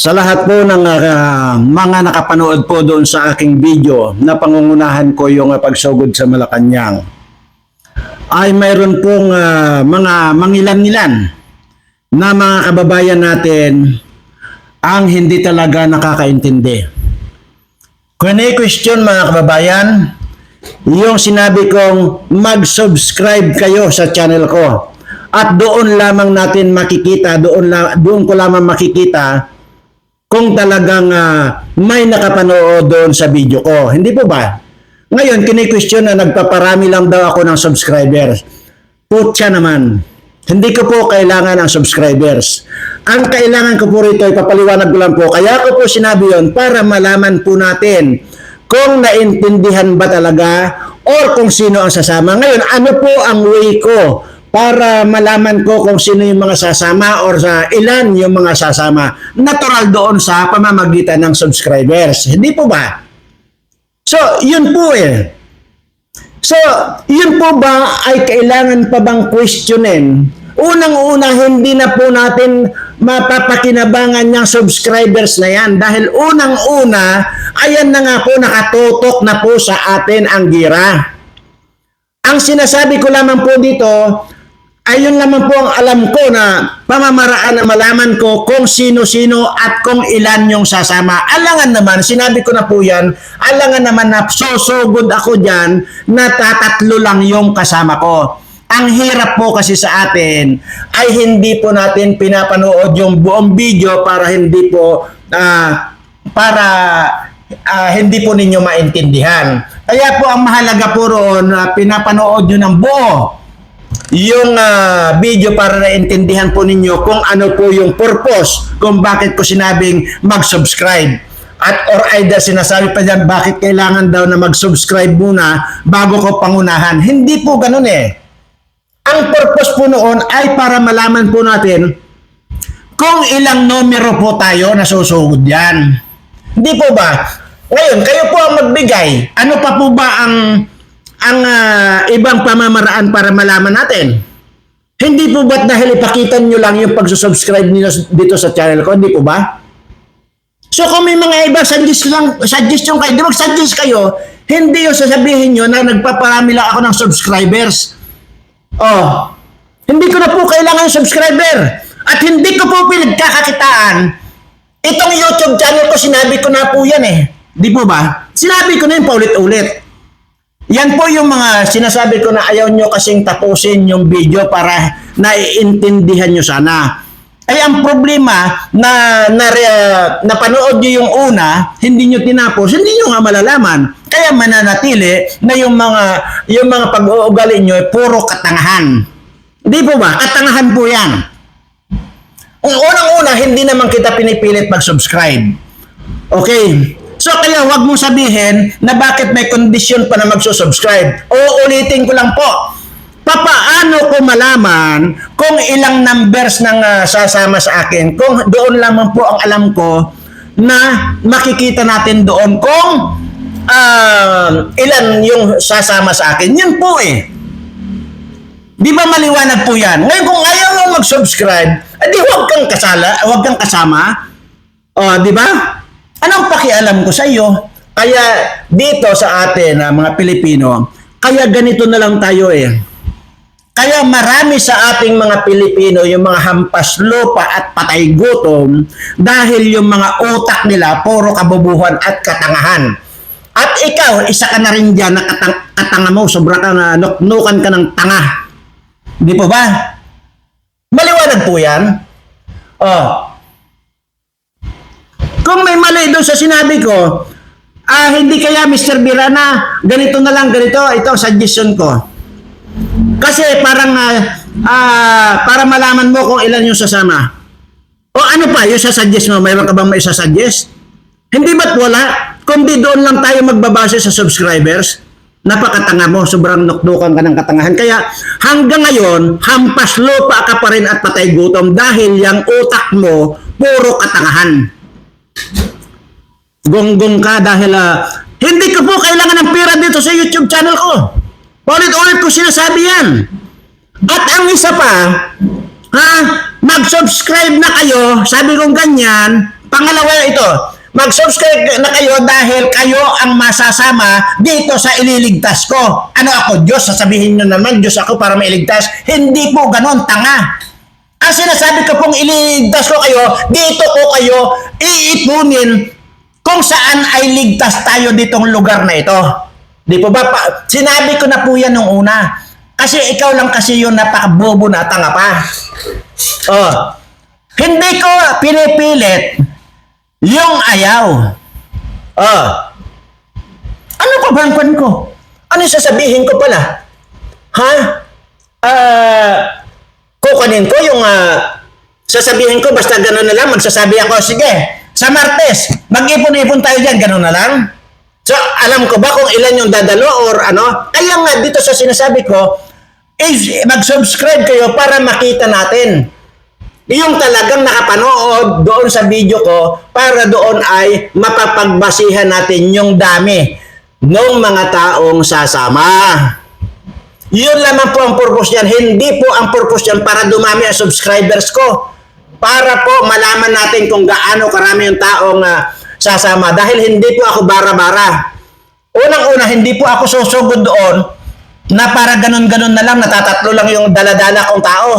Sa lahat po ng ah, mga nakapanood po doon sa aking video na pangungunahan ko yung ah, pagsugod sa Malacanang ay mayroon pong ah, mga mangilan-ngilan na mga kababayan natin ang hindi talaga nakakaintindi. Kung may question mga kababayan, yung sinabi kong mag-subscribe kayo sa channel ko. At doon lamang natin makikita, doon, la, doon ko lamang makikita kung talagang ah, may nakapanood doon sa video ko. Hindi po ba? Ngayon, kini-question na nagpaparami lang daw ako ng subscribers. Putya naman. Hindi ko po kailangan ang subscribers. Ang kailangan ko po rito, ipapaliwanag ko lang po. Kaya ko po sinabi yon para malaman po natin kung naintindihan ba talaga or kung sino ang sasama. Ngayon, ano po ang way ko para malaman ko kung sino yung mga sasama or sa ilan yung mga sasama. Natural doon sa pamamagitan ng subscribers. Hindi po ba? So, yun po eh. So, yun po ba ay kailangan pa bang questionin? Unang-una, hindi na po natin mapapakinabangan ng subscribers na yan dahil unang-una, ayan na nga po, nakatutok na po sa atin ang gira. Ang sinasabi ko lamang po dito, ayun lamang po ang alam ko na pamamaraan na malaman ko kung sino-sino at kung ilan yung sasama. Alangan naman, sinabi ko na po yan, alangan naman na sosogod ako dyan na tatatlo lang yung kasama ko. Ang hirap po kasi sa atin ay hindi po natin pinapanood yung buong video para hindi po ah, para ah, hindi po ninyo maintindihan. Kaya po ang mahalaga po roon na pinapanood nyo ng buo yung ah, video para naintindihan po ninyo kung ano po yung purpose kung bakit ko sinabing mag-subscribe. At or either sinasabi pa dyan bakit kailangan daw na mag-subscribe muna bago ko pangunahan. Hindi po ganun eh. Ang purpose po noon ay para malaman po natin kung ilang numero po tayo na susugod yan. Hindi po ba? Ngayon, kayo po ang magbigay. Ano pa po ba ang ang ah, ibang pamamaraan para malaman natin? Hindi po ba't dahil ipakita nyo lang yung pagsusubscribe niyo dito sa channel ko? Hindi po ba? So kung may mga iba suggest lang, suggestion kayo, di mag-suggest kayo, hindi yung sasabihin nyo na nagpaparami lang ako ng subscribers. Oh, hindi ko na po kailangan yung subscriber. At hindi ko po pinagkakakitaan. Itong YouTube channel ko, sinabi ko na po yan eh. Di po ba? Sinabi ko na yun paulit-ulit. Yan po yung mga sinasabi ko na ayaw nyo kasing tapusin yung video para naiintindihan nyo sana. Ay ang problema na, na napanood nyo yung una, hindi nyo tinapos, hindi nyo nga malalaman. Kaya mananatili na yung mga yung mga pag-uugali nyo ay puro katangahan. Hindi po ba? Katangahan po yan. Ang unang-una, hindi naman kita pinipilit mag-subscribe. Okay. So kaya wag mong sabihin na bakit may kondisyon pa na magsusubscribe. O ulitin ko lang po. Papaano ko malaman kung ilang numbers nang ah, sasama sa akin? Kung doon lamang po ang alam ko na makikita natin doon kung ah, ilan yung sasama sa akin. Yun po eh. Di ba maliwanag po yan? Ngayon kung ayaw mo mag-subscribe, edi huwag kang kasala, huwag kang kasama. O, di ba? Anong pakialam ko sa iyo? Kaya dito sa atin, na mga Pilipino, kaya ganito na lang tayo eh. Kaya marami sa ating mga Pilipino yung mga hampas lupa at patay gutom dahil yung mga utak nila puro kabubuhan at katangahan. At ikaw, isa ka na rin dyan na katang, katanga mo, sobra ka na nuknukan ka ng tanga. Di po ba? Maliwanag po yan. Oh. Kung may mali doon sa sinabi ko, ah, hindi kaya Mr. Birana, ganito na lang, ganito, ito ang suggestion ko. Kasi parang, ah, ah, para malaman mo kung ilan yung sasama. O ano pa, yung sasuggest mo, mayroon ka bang may sasuggest? Hindi ba't wala? Kundi doon lang tayo magbabase sa subscribers. Napakatanga mo, sobrang nukdukan ka ng katangahan. Kaya hanggang ngayon, hampas lupa ka pa rin at patay gutom dahil yung utak mo, puro katangahan. Gonggong ka dahil ah, hindi ko po kailangan ng pera dito sa YouTube channel ko. Ulit-ulit ko sinasabi yan. At ang isa pa, ha, mag-subscribe na kayo, sabi kong ganyan, Pangalawa ito, mag-subscribe na kayo dahil kayo ang masasama dito sa ililigtas ko. Ano ako, Diyos? Sasabihin nyo naman, Diyos ako para mailigtas. Hindi po ganon, tanga. Ang sinasabi ko pong ililigtas ko kayo, dito ko kayo iipunin kung saan ay ligtas tayo ditong lugar na ito. Di po ba? Pa, sinabi ko na po yan nung una. Kasi ikaw lang kasi yung napakabobo na tanga pa. Oh. Hindi ko pinipilit yung ayaw. Oh. Ano pa ba ang kwan ko? Ano sasabihin ko pala? Ha? Ah, kukunin ko yung ah, sasabihin ko basta gano'n na lang, magsasabi ako, sige, sa Martes, mag-ipon-ipon tayo dyan, gano'n na lang. So, alam ko ba kung ilan yung dadalo or ano? Kaya nga dito sa sinasabi ko, is mag-subscribe kayo para makita natin. Yung talagang nakapanood doon sa video ko para doon ay mapapagbasihan natin yung dami ng mga taong sasama. Yun lamang po ang purpose niyan. Hindi po ang purpose niyan para dumami ang subscribers ko. Para po malaman natin kung gaano karami yung taong ah, sasama. Dahil hindi po ako bara-bara. Unang-una, hindi po ako susugod doon na para ganun-ganun na lang, natatatlo lang yung daladala kong tao.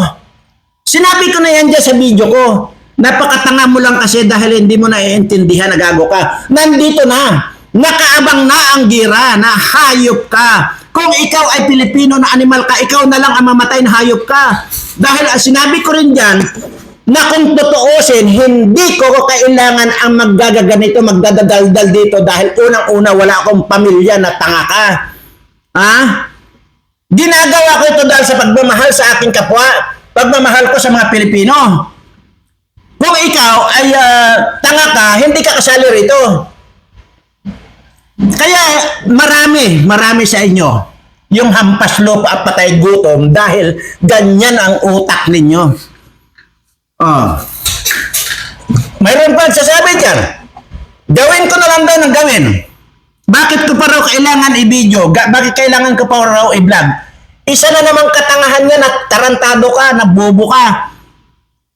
Sinabi ko na yan dyan sa video ko. Napakatanga mo lang kasi dahil hindi mo naiintindihan, nagago ka. Nandito na. Nakaabang na ang gira na hayop ka. Kung ikaw ay Pilipino na animal ka, ikaw na lang ang mamatay na hayop ka. Dahil ah, sinabi ko rin dyan, na kung totoosin, hindi ko kailangan ang maggagaganito, magdadadaldal dito dahil unang-una wala akong pamilya na tanga ka. Ha? Ginagawa ko ito dahil sa pagmamahal sa aking kapwa, pagmamahal ko sa mga Pilipino. Kung ikaw ay ah, tanga ka, hindi ka kasali rito. Kaya marami, marami sa inyo yung hampas lupa at patay gutom dahil ganyan ang utak ninyo. Oh. Mayroon pa sasabi dyan. Gawin ko na lang daw ng gawin. Bakit ko pa raw kailangan i-video? Bakit kailangan ko pa raw i-vlog? Isa na namang katangahan yan at tarantado ka, nabubo ka.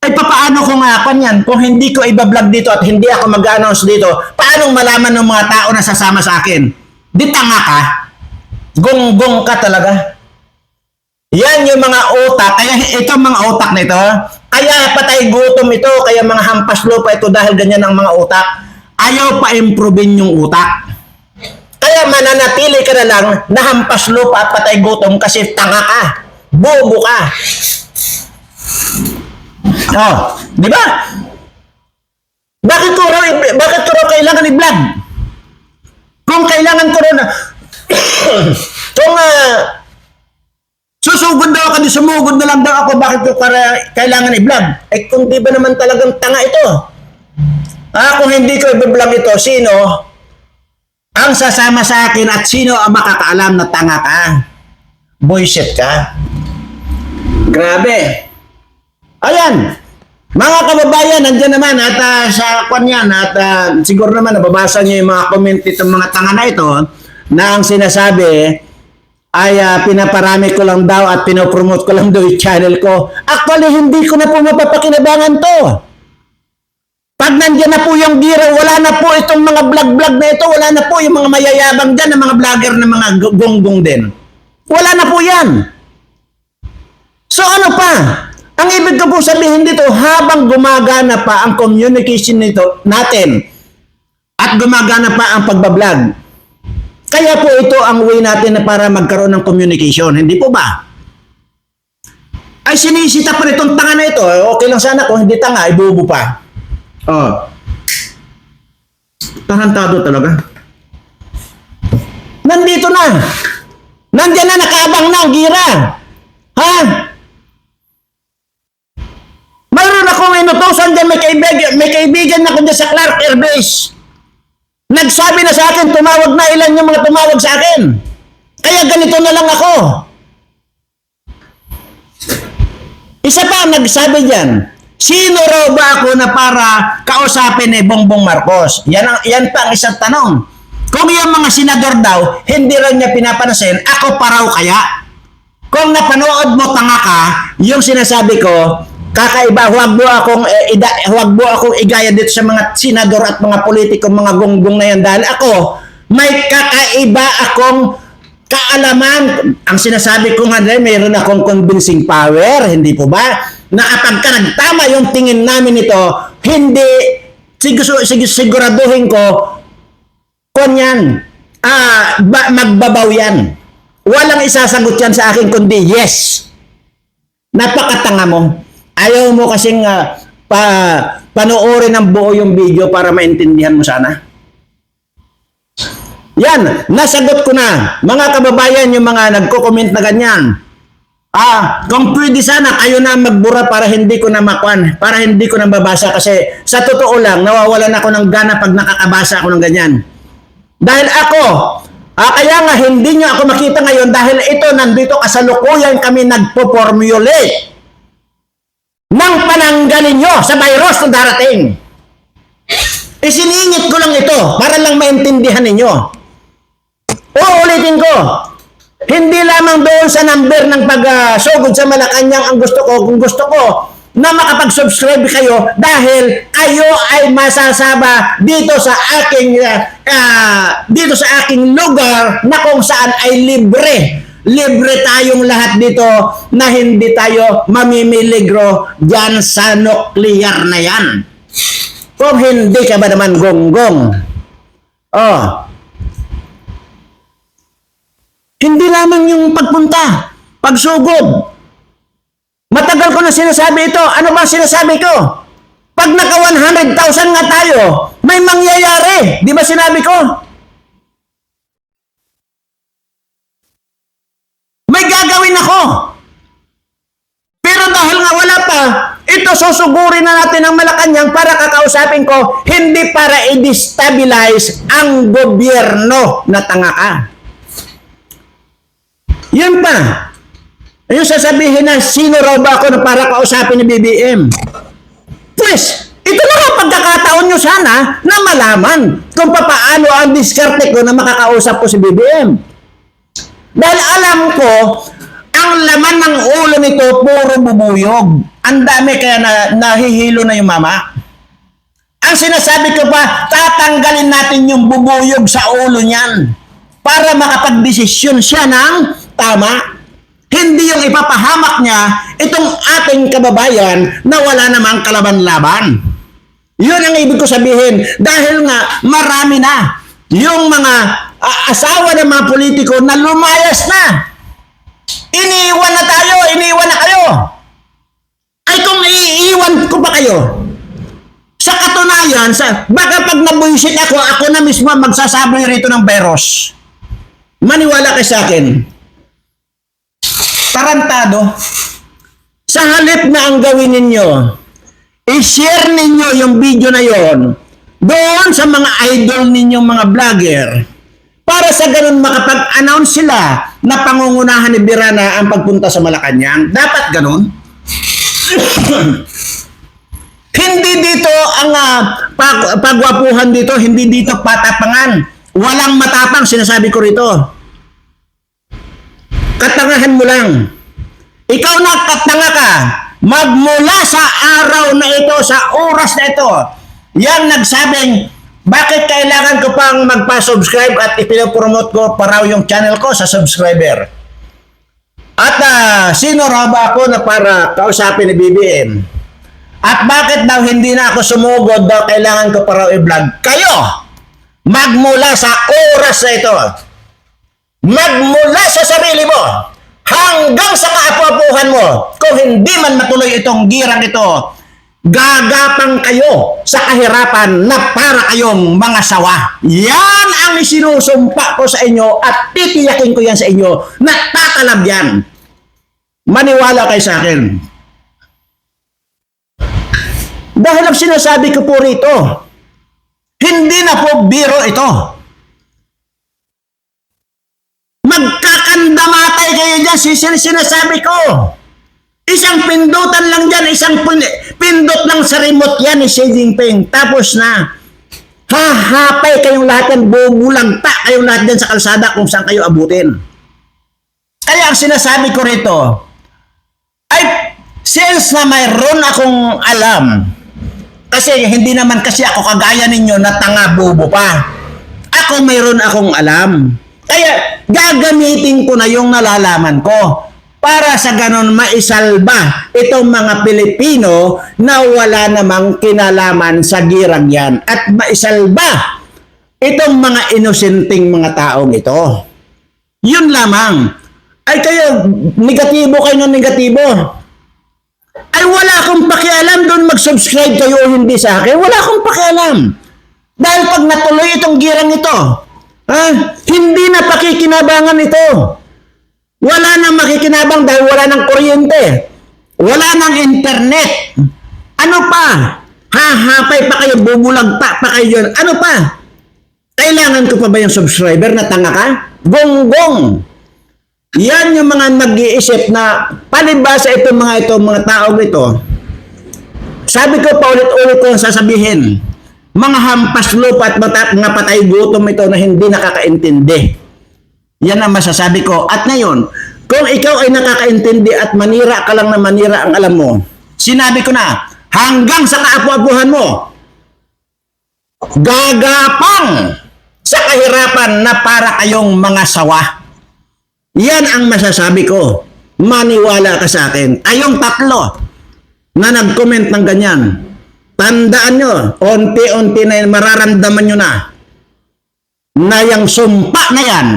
Ay papaano ko nga kan yan? Kung hindi ko iba-vlog dito at hindi ako mag-announce dito, paano malaman ng mga tao na sasama sa akin? Di tanga ka? Gonggong ka talaga? Yan yung mga utak. Kaya itong mga utak na ito, kaya patay gutom ito, kaya mga hampas lupa ito dahil ganyan ang mga utak. Ayaw pa improvein yung utak. Kaya mananatili ka na lang na hampas lupa at patay gutom kasi tanga ka. Bobo ka. Oh, di ba? Bakit ko bakit ko kailangan i-vlog? Kung kailangan ko na, kung ah, susugod daw ako, di sumugod na lang daw ako, bakit ko para kailangan i-vlog? Eh kung di ba naman talagang tanga ito? Ah, kung hindi ko i-vlog ito, sino ang sasama sa akin at sino ang makakaalam na tanga ka? Bullshit ka? Grabe. Ayan. Mga kababayan, nandiyan naman at ah, sa kwan yan at ah, siguro naman nababasa niyo yung mga comment itong mga tanga na ito na ang sinasabi ay ah, pinaparami ko lang daw at pinopromote ko lang daw yung channel ko. Actually, hindi ko na po mapapakinabangan to. Pag nandiyan na po yung gira, wala na po itong mga vlog-vlog na ito, wala na po yung mga mayayabang dyan, ng mga vlogger na mga gonggong din. Wala na po yan. So ano pa? Ang ibig ko po sabihin dito, habang gumagana pa ang communication nito natin at gumagana pa ang pagbablog, kaya po ito ang way natin na para magkaroon ng communication, hindi po ba? Ay sinisita pa nitong tanga na ito, okay lang sana kung hindi tanga, ibubo pa. Oh. Tarantado talaga. Nandito na. Nandiyan na, nakaabang na ang gira. Ha? Mayroon akong inutosan dyan, may kaibigan, may kaibigan na ko sa Clark Air Base. Nagsabi na sa akin, tumawag na ilan yung mga tumawag sa akin. Kaya ganito na lang ako. Isa pa nagsabi dyan, sino raw ba ako na para kausapin ni Bongbong Marcos? Yan, ang, yan pa ang isang tanong. Kung yung mga senador daw, hindi rin niya pinapansin, ako pa raw kaya? Kung napanood mo tanga ka, yung sinasabi ko, kakaiba, huwag mo akong eh, ida, huwag mo akong igaya dito sa mga senador at mga politiko, mga gonggong na yan dahil ako may kakaiba akong kaalaman. Ang sinasabi ko nga dahil mayroon akong convincing power, hindi po ba? Na kapag ka nagtama yung tingin namin ito, hindi sigur, sigur, siguraduhin ko kunyan, ah, ba, magbabaw yan. Walang isasagot yan sa akin kundi yes. Napakatanga mo. Ayaw mo kasing ah, pa, panoorin ng buo yung video para maintindihan mo sana. Yan, nasagot ko na. Mga kababayan, yung mga nagko-comment na ganyan. Ah, kung pwede sana kayo na magbura para hindi ko na makwan, para hindi ko na mabasa kasi sa totoo lang, nawawalan ako ng gana pag nakakabasa ako ng ganyan. Dahil ako, ah, kaya nga hindi nyo ako makita ngayon dahil ito nandito kasalukuyan kami nagpo-formulate ng pananggalin nyo sa virus na darating. Isiningit ko lang ito para lang maintindihan ninyo. Uulitin ko, hindi lamang doon sa number ng pag-sugod sa Malacanang ang gusto ko, kung gusto ko na makapag-subscribe kayo dahil kayo ay masasaba dito sa aking ah, dito sa aking lugar na kung saan ay libre. Libre tayong lahat dito na hindi tayo mamimiligro dyan sa nuclear na yan. Kung hindi ka ba naman gonggong? Oh, hindi lamang yung pagpunta, pagsugod. Matagal ko na sinasabi ito. Ano ba sinasabi ko? Pag naka 100,000 nga tayo, may mangyayari. Di ba sinabi ko? May gagawin ako. Pero dahil nga wala pa, ito susugurin na natin ang Malacanang para kakausapin ko, hindi para i-destabilize ang gobyerno na tanga ka. Yan pa. Yung sasabihin na sino raw ba ako na para kausapin ni BBM. Pues, ito na nga pagkakataon nyo sana na malaman kung papaano ang diskarte ko na makakausap ko si BBM. Dahil alam ko, ang laman ng ulo nito puro bubuyog. Ang dami kaya na, nahihilo na yung mama. Ang sinasabi ko pa, tatanggalin natin yung bubuyog sa ulo niyan para makapagdesisyon siya ng tama. Hindi yung ipapahamak niya itong ating kababayan na wala namang kalaban-laban. Yun ang ibig ko sabihin. Dahil nga, marami na yung mga ah, asawa ng mga politiko na lumayas na. Iniiwan na tayo, iniiwan na kayo. Ay kung iiwan ko pa kayo, sa katunayan, sa, baka pag nabuisit ako, ako na mismo magsasabi rito ng virus. Maniwala kayo sa akin. Tarantado. Sa halip na ang gawin ninyo, i-share ninyo yung video na yon doon sa mga idol ninyong mga vlogger para sa ganun makapag-announce sila na pangungunahan ni Birana ang pagpunta sa Malacanang. Dapat ganun. hindi dito ang uh, pag, pagwapuhan dito, hindi dito patapangan. Walang matapang, sinasabi ko rito. Katangahan mo lang. Ikaw na katanga ka. Magmula sa araw na ito, sa oras na ito, yan nagsabing, bakit kailangan ko pang magpa-subscribe at ipinopromote ko pa raw yung channel ko sa subscriber? At ah, sino raw ba ako na para kausapin ni BBM? At bakit daw hindi na ako sumugod daw kailangan ko pa raw i-vlog? Kayo! Magmula sa oras na ito, magmula sa sarili mo hanggang sa kaapu-apuhan mo, kung hindi man matuloy itong girang ito, gagapang kayo sa kahirapan na para kayong mga sawa. Yan ang isinusumpa ko sa inyo at titiyakin ko yan sa inyo na tatalab yan. Maniwala kayo sa akin. Dahil ang sinasabi ko po rito, hindi na po biro ito. Magkakandamatay kayo dyan, sinasabi ko. Isang pindutan lang dyan, isang pin- pindot lang sa remote yan ni Xi Jinping. Tapos na, hahapay kayong lahat yan, bubulagta kayong lahat dyan sa kalsada kung saan kayo abutin. Kaya ang sinasabi ko rito, ay since na mayroon akong alam, kasi hindi naman kasi ako kagaya ninyo na tanga bobo pa. Ako mayroon akong alam. Kaya gagamitin ko na yung nalalaman ko para sa ganon maisalba itong mga Pilipino na wala namang kinalaman sa girang yan at maisalba itong mga inosenteng mga taong ito. Yun lamang. Ay kayo, negatibo kayo ng negatibo. Ay wala akong pakialam doon mag-subscribe kayo o hindi sa akin. Wala akong pakialam. Dahil pag natuloy itong girang ito, ha, hindi na pakikinabangan ito. Wala nang makikinabang dahil wala nang kuryente. Wala nang internet. Ano pa? Hahapay pa kayo, bubulagta pa kayo yun. Ano pa? Kailangan ko pa ba yung subscriber na tanga ka? Gonggong! Yan yung mga nag-iisip na palibasa itong mga ito, mga taong ito. Sabi ko paulit-ulit ko ang sasabihin, mga hampas lupa at mga patay gutom ito na hindi nakakaintindi. Yan ang masasabi ko. At ngayon, kung ikaw ay nakakaintindi at manira ka lang na manira ang alam mo, sinabi ko na, hanggang sa kaapu-apuhan mo, gagapang sa kahirapan na para kayong mga sawa. Yan ang masasabi ko. Maniwala ka sa akin. Tayong tatlo na nag-comment ng ganyan. Tandaan nyo, unti-unti na yan, mararamdaman nyo na na yung sumpa na yan,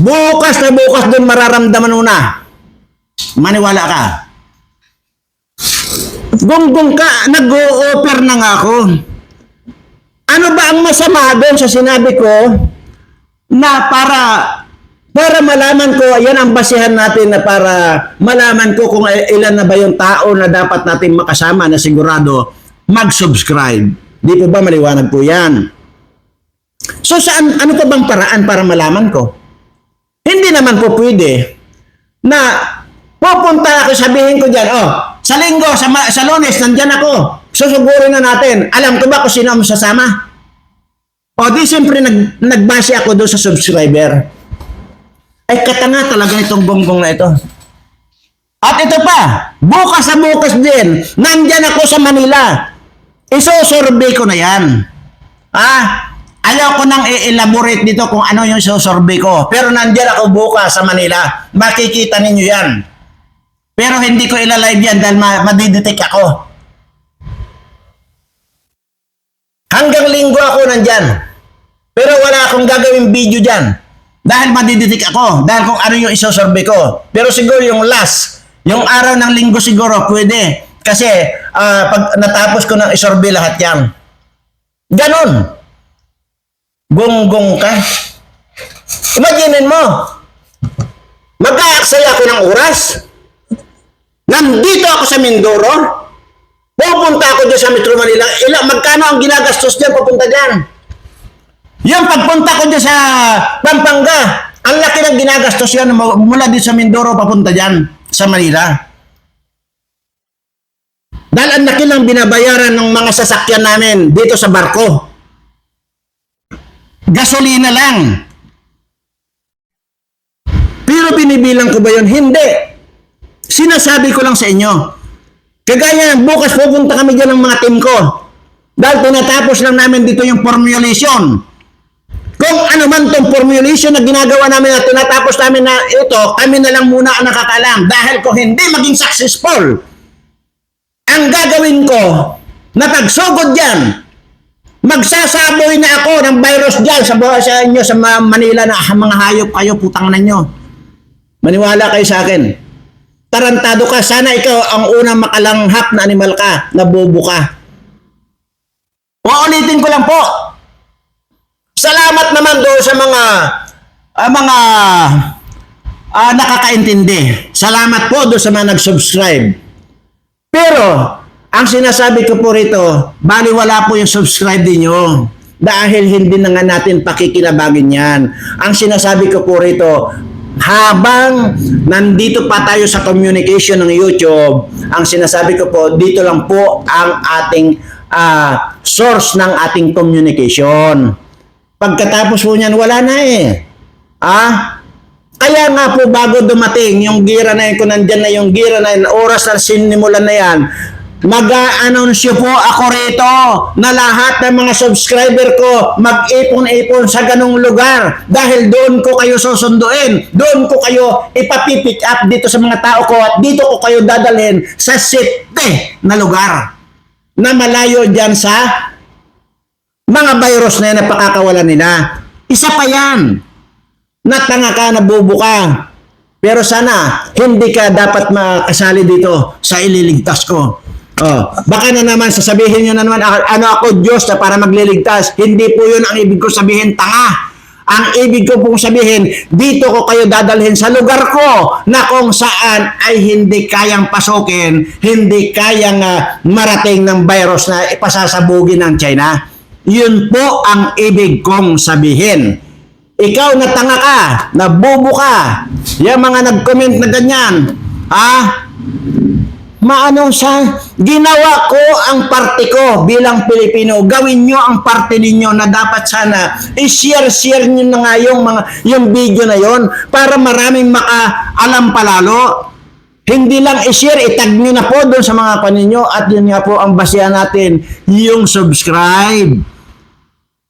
bukas na bukas doon mararamdaman mo na. Maniwala ka. Gunggong ka, nag-o-offer na nga ako. Ano ba ang masama doon sa sinabi ko na para para malaman ko, yan ang basihan natin na para malaman ko kung ilan na ba yung tao na dapat natin makasama na sigurado mag-subscribe. Di po ba maliwanag po yan? So saan, ano pa bang paraan para malaman ko? Hindi naman po pwede na pupunta ako, sabihin ko dyan, oh, sa linggo, sa, sa lunes, nandyan ako. Susugurin na natin. Alam ko ba kung sino ang sasama? O di siyempre nag, nagbase ako doon sa subscriber. Ay katanga talaga itong gonggong na ito. At ito pa, bukas sa bukas din, nandyan ako sa Manila. Isosurvey ko na yan. Ah, ayaw ko nang i-elaborate dito kung ano yung isosurvey ko. Pero nandyan ako bukas sa Manila. Makikita ninyo yan. Pero hindi ko ilalive yan dahil ma- madidetect ako. Hanggang linggo ako nandyan. Pero wala akong gagawing video dyan. Dahil madiditik ako. Dahil kung ano yung isosurvey ko. Pero siguro yung last, yung araw ng linggo siguro, pwede. Kasi ah, pag natapos ko ng isurvey lahat yan. Ganon. Gonggong ka. Imaginin mo. Mag-aaksaya ako ng oras. Nandito ako sa Mindoro. Pupunta ako dyan sa Metro Manila. Ilang, magkano ang ginagastos dyan papunta dyan? Yung pagpunta ko dyan sa Pampanga, ang laki ng ginagastos yan mula dito sa Mindoro papunta dyan sa Manila. Dahil ang laki lang binabayaran ng mga sasakyan namin dito sa barko. Gasolina lang. Pero binibilang ko ba yun? Hindi. Sinasabi ko lang sa inyo. Kagaya bukas pupunta kami dyan ng mga team ko. Dahil tinatapos lang namin dito yung formulation. Kung ano man tong formulation na ginagawa namin na tinatapos namin na ito, kami na lang muna ang nakakalam. Dahil kung hindi maging successful, ang gagawin ko na pagsugod dyan, magsasaboy na ako ng virus dyan sa, sa inyo sa Ma- Manila na "Ah, mga hayop kayo, putang na nyo. Maniwala kayo sa akin. Tarantado ka, sana ikaw ang unang makalanghap na animal ka, na bobo ka. Uulitin ko lang po, Salamat naman doon sa mga ah, mga ah, nakakaintindi. Salamat po doon sa mga nag-subscribe. Pero, ang sinasabi ko po rito, baliwala po yung subscribe ninyo. Dahil hindi na nga natin pakikilabagin yan. Ang sinasabi ko po rito, habang nandito pa tayo sa communication ng YouTube, ang sinasabi ko po, dito lang po ang ating ah, source ng ating communication. Pagkatapos po niyan, wala na eh. Ah? Kaya nga po bago dumating yung gira na yun, kung nandyan na yung gira na yun, oras na sinimulan na yan, mag-a-announce po ako rito na lahat ng mga subscriber ko mag-ipon-ipon sa ganong lugar dahil doon ko kayo susunduin. Doon ko kayo ipapipick up dito sa mga tao ko at dito ko kayo dadalhin sa safety na lugar na malayo dyan sa mga virus na yan na pakakawalan nila. Isa pa yan. Natanga ka, nabubo ka. Pero sana, hindi ka dapat makasali dito sa ililigtas ko. Oh, baka na naman sasabihin nyo na naman, "Ah, ano ako Diyos na para magliligtas. Hindi po yun ang ibig ko sabihin, tanga. Ang ibig ko pong sabihin, dito ko kayo dadalhin sa lugar ko na kung saan ay hindi kayang pasukin, hindi kayang ah, marating ng virus na ipasasabugin ng China. Yun po ang ibig kong sabihin. Ikaw na tanga ka, na bobo ka, yung mga nag-comment na ganyan, ha? Maano sa ginawa ko ang parte ko bilang Pilipino. Gawin nyo ang parte ninyo na dapat sana i-share-share nyo na nga yung, mga, yung video na yon para maraming makaalam palalo. Hindi lang i-share, itag nyo na po doon sa mga paninyo at yun nga po ang basihan natin, yung subscribe.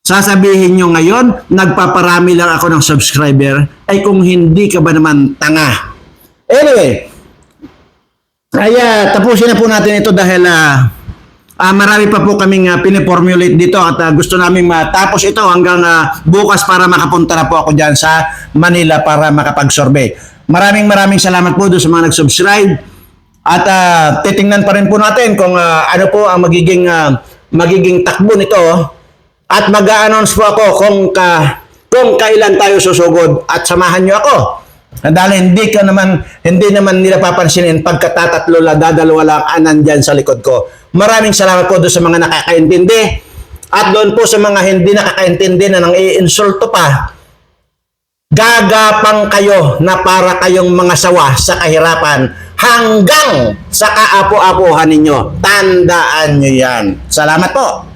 Sasabihin nyo ngayon, nagpaparami lang ako ng subscriber, ay kung hindi ka ba naman tanga. Anyway, kaya tapusin na po natin ito dahil ah, ah, marami pa po kaming uh, piniformulate dito at ah, gusto namin matapos ito hanggang ah, bukas para makapunta na po ako dyan sa Manila para makapag-survey. Maraming maraming salamat po doon sa mga nag-subscribe at ah, titingnan pa rin po natin kung ah, ano po ang magiging ah, magiging takbo nito at mag-a-announce po ako kung ka, kung kailan tayo susugod at samahan nyo ako. Dahil hindi ka naman, hindi naman nila papansinin pagkatatatlo la dadalawa lang ang nandyan sa likod ko. Maraming salamat po doon sa mga nakakaintindi. At doon po sa mga hindi nakakaintindi na nang i-insulto pa, gagapang kayo na para kayong mga sawa sa kahirapan hanggang sa kaapo-apuhan ninyo. Tandaan nyo yan. Salamat po.